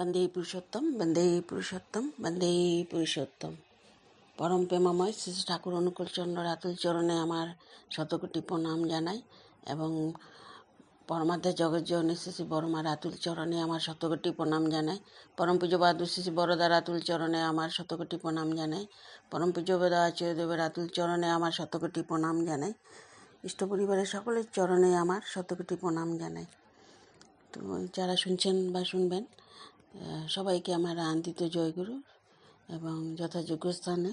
বন্দে পুরুষোত্তম বন্দে পুরুষোত্তম বন্দে পুরুষোত্তম। পরম প্রেমময় শ্রী ঠাকুর অনুকূল চন্দ্র রাতুল চরণে আমার শতকোটি প্রণাম জানাই এবং পরমাধ্যে জগজ্জননী শ্রী শ্রী বড়মা রাতুল চরণে আমার শতকোটি প্রণাম জানাই। পরম পূজ্যবাদ শ্রী শ্রী বড়দা রাতুল চরণে আমার শতকোটি প্রণাম জানাই। পরম পূজ্যবাদ আচার্যদেবের রাতুল চরণে আমার শতকোটি প্রণাম জানাই। ইষ্ট পরিবারের সকলের চরণে আমার শতকোটি প্রণাম জানাই। তো যারা শুনছেন বা শুনবেন সবাইকে আমার আন্দিত জয়গুরু এবং যথাযোগ্য স্থানে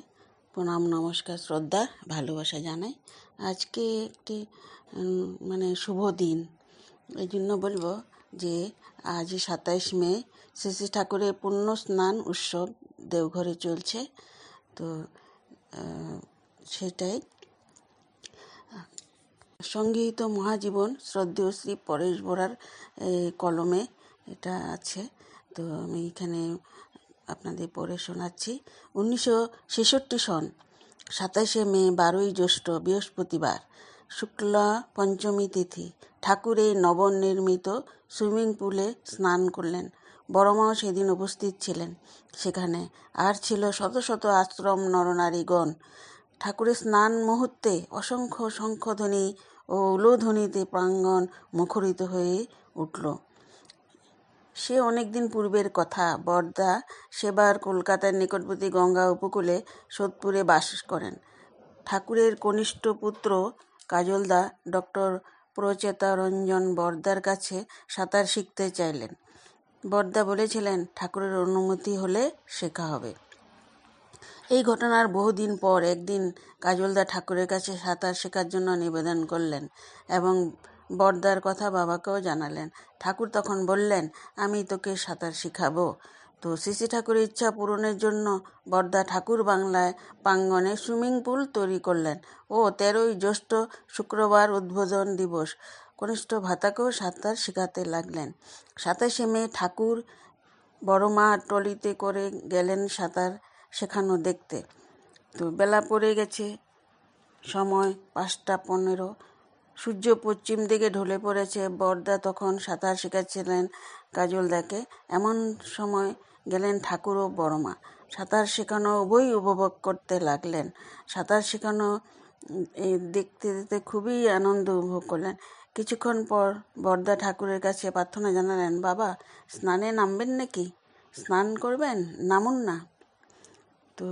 প্রণাম, নমস্কার, শ্রদ্ধা, ভালোবাসা জানাই। আজকে একটি মানে শুভ দিন। এই জন্য বলব যে আজ সাতাইশ মে, শ্রী শ্রী ঠাকুরের পুণ্য স্নান উৎসব দেওঘরে চলছে। তো সেটাই। সংগৃহীত মহাজীবন শ্রদ্ধেয় শ্রী পরেশ বরার কলমে এটা আছে। তো আমি এখানে আপনাদের পড়ে শোনাচ্ছি। উনিশশো ছেষট্টি সন, সাতাশে মে, বারোই জ্যৈষ্ঠ, বৃহস্পতিবার, শুক্লা পঞ্চমী তিথি। ঠাকুর নবনির্মিত সুইমিং পুলে স্নান করলেন। বড়মাও সেদিন উপস্থিত ছিলেন। সেখানে আর ছিল শত শত আশ্রম নরনারীগণ। ঠাকুরের স্নান মুহূর্তে অসংখ্য শঙ্খধ্বনি ও উলোধ্বনিতে প্রাঙ্গণ মুখরিত হয়ে উঠল। সে অনেকদিন পূর্বের কথা। বরদা সেবার কলকাতার নিকটবর্তী গঙ্গা উপকূলে সোদপুরে বাস করেন। ঠাকুরের কনিষ্ঠ পুত্র কাজলদা ডক্টর প্রচেতারঞ্জন বরদার কাছে সাঁতার শিখতে চাইলেন। বরদা বলেছিলেন, ঠাকুরের অনুমতি হলে শেখা হবে। এই ঘটনার বহুদিন পর একদিন কাজলদা ঠাকুরের কাছে সাঁতার শেখার জন্য নিবেদন করলেন এবং বরদার কথা বাবাকেও জানালেন। ঠাকুর তখন বললেন, আমি তোকে সাঁতার শিখাবো। তো শ্রী ঠাকুরের ইচ্ছা পূরণের জন্য বরদা ঠাকুর বাংলায় প্রাঙ্গণে সুইমিং পুল তৈরি করলেন। ও তেরোই জ্যৈষ্ঠ শুক্রবার উদ্বোধন দিবস। কনিষ্ঠ ভাতাকেও সাঁতার শেখাতে লাগলেন। সাতাশে মে ঠাকুর বড় মা ট্রলিতে করে গেলেন সাঁতার শেখানো দেখতে। তো বেলা পড়ে গেছে। সময় পাঁচটা পনেরো। সূর্য পশ্চিম দিকে ঢলে পড়েছে। বরদা তখন সাঁতার শেখাচ্ছিলেন কাজলদাকে এমন সময় গেলেন ঠাকুর ও বড়মা। সাঁতার শেখানো উভয়ই উপভোগ করতে লাগলেন। সাঁতার শেখানো দেখতে দেখতে খুবই আনন্দ উপভোগ করলেন। কিছুক্ষণ পর বরদা ঠাকুরের কাছে প্রার্থনা জানালেন, বাবা, স্নানে নামবেন নাকি? স্নান করবেন? নামুন না। তো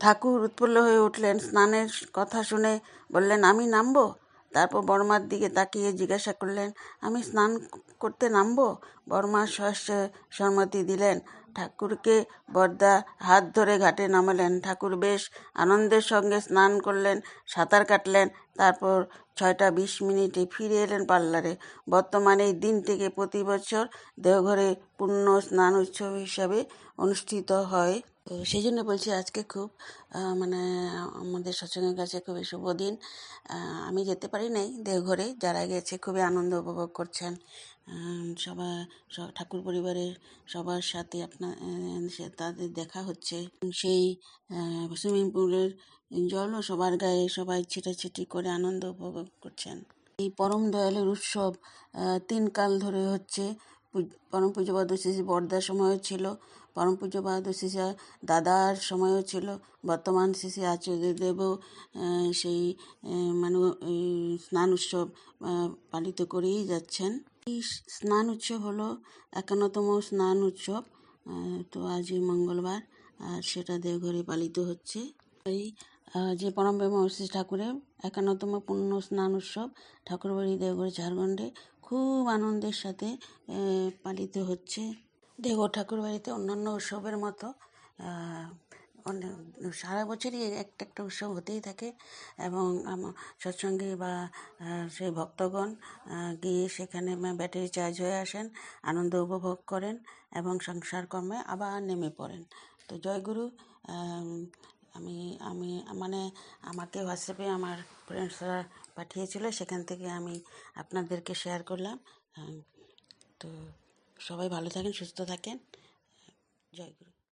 ঠাকুর উৎফুল্ল হয়ে উঠলেন। স্নানের কথা শুনে বললেন, আমি নামবো? তারপর বর্মার দিকে তাকিয়ে জিজ্ঞাসা করলেন, আমি স্নান করতে নামবো? বর্মা সহস্যে সম্মতি দিলেন। ঠাকুরকে বর্দা হাত ধরে ঘাটে নামালেন। ঠাকুর বেশ আনন্দের সঙ্গে স্নান করলেন, সাঁতার কাটলেন, তারপর ছয়টা বিশ মিনিটে ফিরে এলেন পার্লারে। বর্তমানে এই দিনটিকে প্রতি বছর দেওঘরে পূর্ণ স্নান উৎসব হিসাবে অনুষ্ঠিত হয়। তো সেই জন্য বলছি আজকে খুব মানে আমাদের সৎসঙ্গের কাছে খুবই শুভ দিন। আমি যেতে পারি নাই দেওঘরে, যারা গেছে খুবই আনন্দ উপভোগ করছেন। সবাই সব ঠাকুর পরিবারের সবার সাথে আপনার তাদের দেখা হচ্ছে। সেই সুইমিং পুলের জলও সবার গায়ে সবাই ছিটাছিটি করে আনন্দ উপভোগ করছেন। এই পরম দয়ালের উৎসব তিন কাল ধরে হচ্ছে। পরম পূজ্যপাদ শ্রী বর্দার সময়ও ছিল, পরম পূজ্যপাদ শ্রী দাদার সময়ও ছিল, বর্তমান শ্রী আচার্যদেবও সেই মানে স্নান উৎসব পালিত করেই যাচ্ছেন। এই স্নান উৎসব হলো একান্নতম স্নান উৎসব তো আজই মঙ্গলবার, আর সেটা দেওঘরে পালিত হচ্ছে। এই যে পরম প্রেমা ঠাকুরের একান্নতম পূর্ণ স্নান উৎসব, ঠাকুরবাড়ি দেওঘর ঝাড়খণ্ডে খুব আনন্দের সাথে পালিত হচ্ছে। দেওঘর ঠাকুরবাড়িতে অন্যান্য উৎসবের মতো অনেক সারা বছরই একটা একটা উৎসব হতেই থাকে এবং সৎসঙ্গে বা সেই ভক্তগণ গিয়ে সেখানে ব্যাটারি চার্জ হয়ে আসেন, আনন্দ উপভোগ করেন এবং সংসার কর্মে আবার নেমে পড়েন। তো জয়গুরু আমি আমি মানে আমাকে হোয়াটসঅ্যাপে আমার ফ্রেন্ডসরা পাঠিয়েছিল, সেখান থেকে আমি আপনাদেরকে শেয়ার করলাম। তো সবাই ভালো থাকেন, সুস্থ থাকেন। জয় গুরু।